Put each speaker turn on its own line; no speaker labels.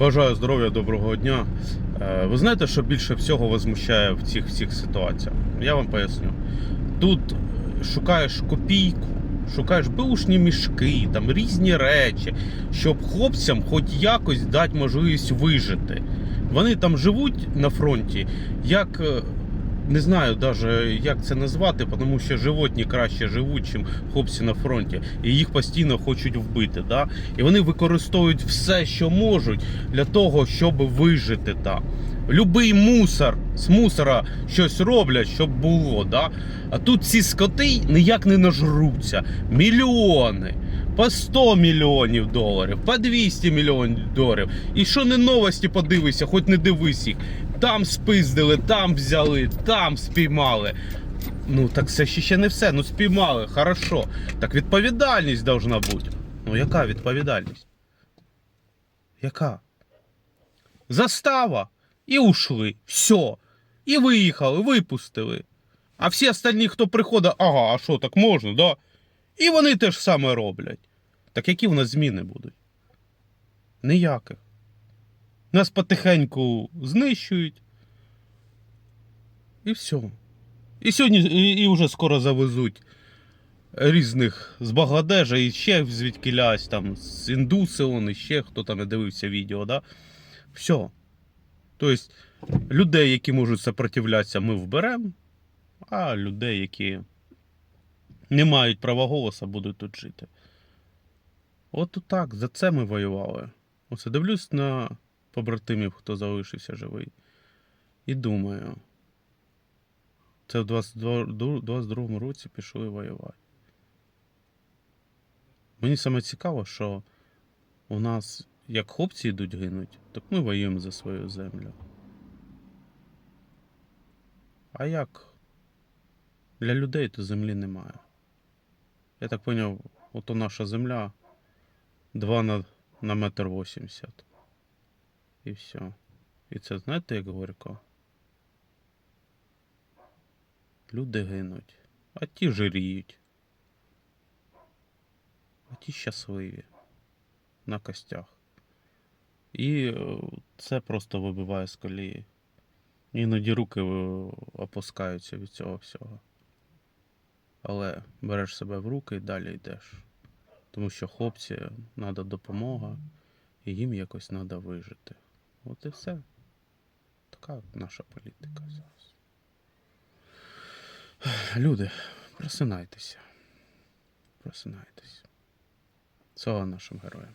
Бажаю здоров'я, доброго дня. Е, Ви знаєте, що більше всього возмущає в цих всіх ситуаціях? Я вам поясню. Тут е, шукаєш копійку, шукаєш бушні мішки, там різні речі, щоб хлопцям хоч якось дати можливість вижити. Вони там живуть на фронті, як е, не знаю навіть як це назвати, тому що животні краще живуть, ніж хлопці на фронті, і їх постійно хочуть вбити. Да? І вони використовують все, що можуть для того, щоб вижити там. Любий мусор з мусора щось роблять, щоб було. Да? А тут ці скоти ніяк не нажруться. Мільйони. По 100 мільйонів доларів, по 200 мільйонів доларів. І що не новості подивися, хоч не дивись їх. Там спиздили, там взяли, там спіймали. Ну так це ще не все. Ну спіймали, хорошо. Так відповідальність должна бути. Ну яка відповідальність? Яка? Застава. І ушли. Все. І виїхали, випустили. А всі остальні, хто приходить, ага, а що, так можна, да? І вони те ж саме роблять. Так які в нас зміни будуть? Ніяких. Нас потихеньку знищують. І все. І сьогодні і, і вже скоро завезуть різних з Бангладежа і ще звідкілясь там з індуси, он, і ще хто там не дивився відео, да? Все. Тобто, людей, які можуть сопротивлятися, ми вберемо, а людей, які не мають права голосу, будуть тут жити. От так, за це ми воювали. Оце дивлюсь на побратимів, хто залишився живий. І думаю, це в 22 22 році пішли воювати. Мені саме цікаво, що у нас як хлопці йдуть гинуть, так ми воюємо за свою землю. А як? Для людей то землі немає. Я так поняв, ото наша земля 2 на, на метр 80. І все. І це знаєте, як горько? Люди гинуть, а ті жиріють. А ті щасливі на костях. І е, це просто вибиває з колії. Іноді руки е, опускаються від цього всього. Але береш себе в руки і далі йдеш. Тому що хлопці треба допомога, і їм якось треба вижити. От і все. Така наша політика зараз. Люди, просинайтеся. Просинайтеся. Слава нашим героям.